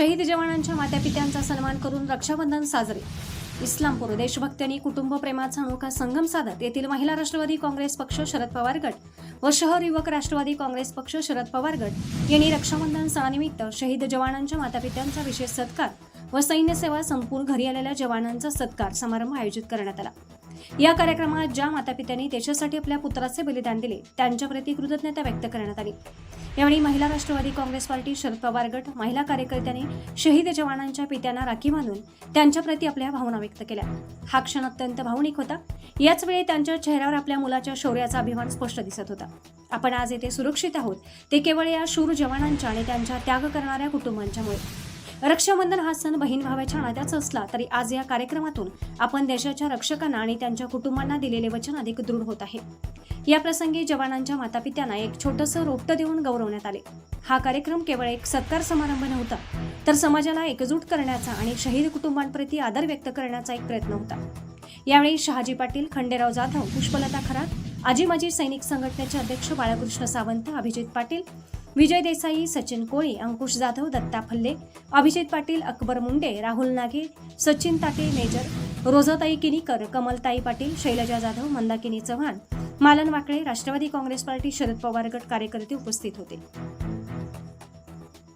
शहीद जवानांच्या मातापित्यांचा सन्मान करून रक्षाबंधन साजरे. इस्लामपूर देशभक्त्यांनी कुटुंब प्रेमाचा अनोखा संगम साधत येथील महिला राष्ट्रवादी काँग्रेस पक्ष शरद पवार गट व शहर युवक राष्ट्रवादी काँग्रेस पक्ष शरद पवार गट यांनी रक्षाबंधन सणानिमित्त शहीद जवानांच्या मातापित्यांचा विशेष सत्कार व सैन्य सेवा संपून घरी आलेल्या जवानांचा सत्कार समारंभ आयोजित करण्यात आला. या कार्यक्रमात ज्या मातापित्यांनी देशासाठी आपल्या पुत्राचे बलिदान दिले त्यांच्याप्रती कृतज्ञता व्यक्त करण्यात आली. यावेळी महिला राष्ट्रवादी काँग्रेस पार्टी शरद पवार गट महिला कार्यकर्त्यांनी शहीद जवानांच्या पित्यांना राखी बांधून त्यांच्याप्रती आपल्या भावना व्यक्त केल्या. हा क्षण अत्यंत भावनिक होता. याच वेळी त्यांच्या चेहऱ्यावर आपल्या मुलाच्या शौर्याचा अभिमान स्पष्ट दिसत होता. आपण आज येथे सुरक्षित आहोत. ते केवळ या शूर जवानांच्या आणि त्यांच्या त्याग करणाऱ्या कुटुंबांच्यामुळे. रक्षाबंधन हा सण बहीण भावाच्या नात्याचा असला तरी आज या कार्यक्रमातून आपण देशाच्या रक्षकांना आणि त्यांच्या कुटुंबांना दिलेले वचन अधिक दृढ होत आहे. या प्रसंगी जवानांच्या मातापित्यांना एक छोटंसं रोपटं देऊन गौरवण्यात आले. हा कार्यक्रम केवळ एक सत्कार समारंभ नव्हता तर समाजाला एकजूट करण्याचा आणि शहीद कुटुंबांप्रती आदर व्यक्त करण्याचा एक प्रयत्न होता. यावेळी शहाजी पाटील खंडेराव जाधव पुष्पलता खरात आजी माजी सैनिक संघटनेचे अध्यक्ष बाळकृष्ण सावंत अभिजित पाटील विजय देसाई सचिन कोळी अंकुश जाधव दत्ता फल्ले Abhijit Patil Akbar Munde Rahul Nage Sachin Tate major Rojatai Kinikar Kamaltai Patil Shailaja Jadhav Mandakini Chavan Malan Wakale Rashtrawadi Congress Party Sharad Pawar गट कार्यकर्ते उपस्थित होते.